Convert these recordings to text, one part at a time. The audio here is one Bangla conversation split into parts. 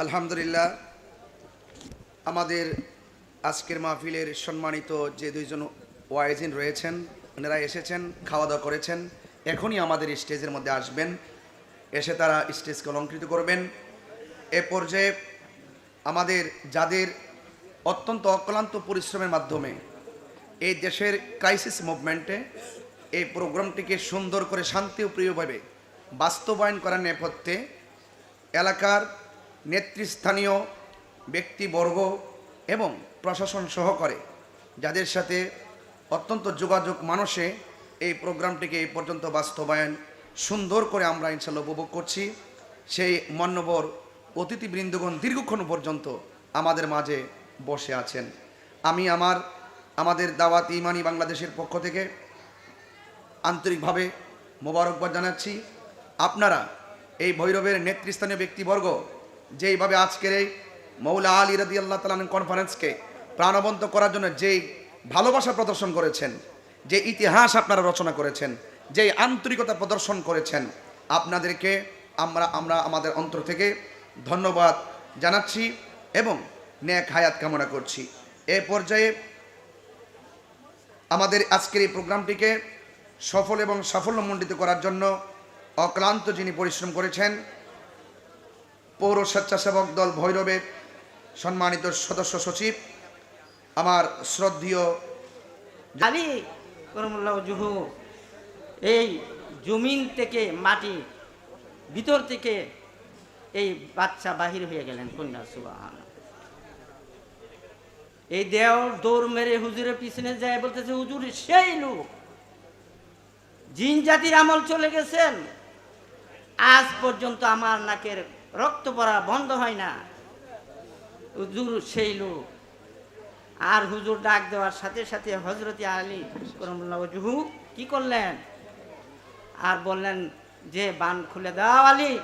আলহামদুলিল্লাহ, আমাদের আজকের মাহফিলের সম্মানিত যে দুইজন ওয়াইজিন রয়েছেন, ওনারা এসেছেন খাওয়া দাওয়া করেছেন, এখনই আমাদের স্টেজের মধ্যে আসবেন, এসে তারা স্টেজকে অলঙ্কৃত করবেন। এ পর্যায়ে আমাদের যাদের অত্যন্ত অক্লান্ত পরিশ্রমের মাধ্যমে এই দেশের ক্রাইসিস মুভমেন্টে এই প্রোগ্রামটিকে সুন্দর করে শান্তি ও প্রিয়ভাবে বাস্তবায়ন করার নেপথ্যে এলাকার নেতৃস্থানীয় ব্যক্তিবর্গ এবং প্রশাসন সহকারে যাদের সাথে অত্যন্ত যোগাযোগ মানুষে এই প্রোগ্রামটিকে এই পর্যন্ত বাস্তবায়ন সুন্দর করে আমরা ইনশাল্লাহ উপভোগ করছি। সেই মান্যবর অতিথিবৃন্দগণ দীর্ঘক্ষণ পর্যন্ত আমাদের মাঝে বসে আছেন। আমি আমার, আমাদের দাওয়াত ইমানি বাংলাদেশের পক্ষ থেকে আন্তরিকভাবে মোবারকবাদ জানাচ্ছি। আপনারা এই ভৈরবের নেতৃস্থানীয় ব্যক্তিবর্গ যেইভাবে আজকের এই মৌলা আলী রাদি আল্লাহ তালান কনফারেন্সকে প্রাণবন্ত করার জন্য যেই ভালোবাসা প্রদর্শন করেছেন, যে ইতিহাস আপনারা রচনা করেছেন, যেই আন্তরিকতা প্রদর্শন করেছেন, আপনাদেরকে আমরা আমরা আমাদের অন্তর থেকে ধন্যবাদ জানাচ্ছি এবং ন্যাক হায়াত কামনা করছি। এ পর্যায়ে আমাদের আজকের এই প্রোগ্রামটিকে সফল এবং সাফল্যমণ্ডিত করার জন্য অক্লান্ত যিনি পরিশ্রম করেছেন পৌর স্বেচ্ছাসেবক দল ভৈরবের সম্মানিত সদস্য সচিব, আমার শ্রদ্ধীয় এই জমিন থেকে মাটি ভিতর থেকে এই বাচ্চা বাহির হয়ে গেলেন, কন্যা, সুবাহান। এই দেও দৌড় মেরে হুজুরের পিছনে যায়, বলতেছে, হুজুর, সেই লোক, জিন জাতির আমল চলে গেছেন। আজ পর্যন্ত আমার নাকের রক্ত পড়া বন্ধ হয় না। হুজুর সেই লোক। আর হুজুর ডাক দেওয়ার সাথে সাথে হজরতে আলী করমুল্লাহ কি করলেন? আর বললেন যে, বান খুলে দাও আলী।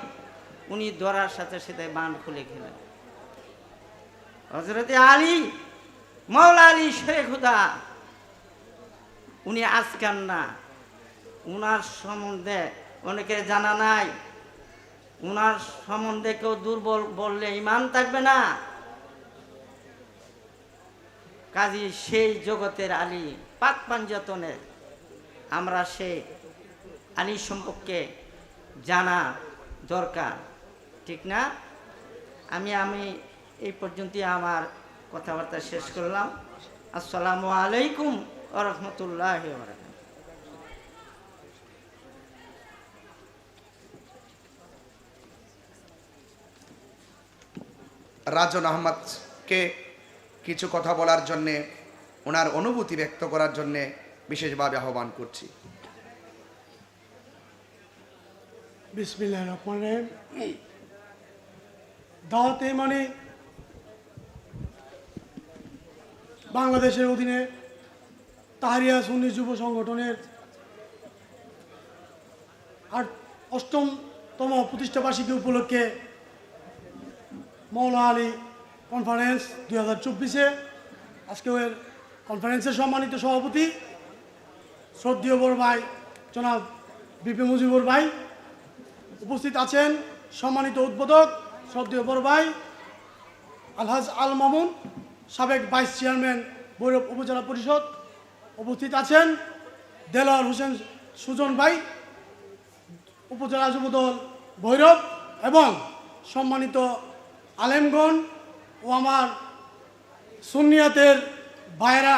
উনি ধরার সাথে সাথে বান খুলে খেলেন হজরতে আলী মৌলা আলী শেখ হুদা উনি আজকান না। উনার সম্বন্ধে অনেকের জানা নাই। উনার সম্বন্ধে কেউ দুর্বল বললে ইমান থাকবে না। কাজী সেই জগতের আলী, পাক পাঞ্জতনের আমরা সেই আলী সম্পর্কে জানা দরকার, ঠিক না? আমি আমি এই পর্যন্তই আমার কথাবার্তা শেষ করলাম। আসসালামু আলাইকুম রহমতুল্লাহ রাজন আহমদকে কিছু কথা বলার জন্যে, ওনার অনুভূতি ব্যক্ত করার জন্যে বিশেষভাবে আহ্বান করছি। মানে বাংলাদেশের অধীনে তাহারিয়া সুন্নি যুব সংগঠনের আট অষ্টমতম প্রতিষ্ঠাবার্ষিকী উপলক্ষে মৌলা আলী কনফারেন্স দুই হাজার চব্বিশে। আজকে এর কনফারেন্সের সম্মানিত সভাপতি শ্রদ্ধীয় বড় ভাই জনাব বিপি মুজিবুর ভাই উপস্থিত আছেন সম্মানিত উদ্বোধক শ্রদ্ধেয় বড় ভাই আলহাজ আল মামুন, সাবেক ভাইস চেয়ারম্যান ভৈরব উপজেলা পরিষদ উপস্থিত আছেন দেলোয়ার হোসেন সুজন ভাই, উপজেলা যুবদল ভৈরব এবং সম্মানিত আলেমগণ ও আমার সুনিয়াতের ভাইরা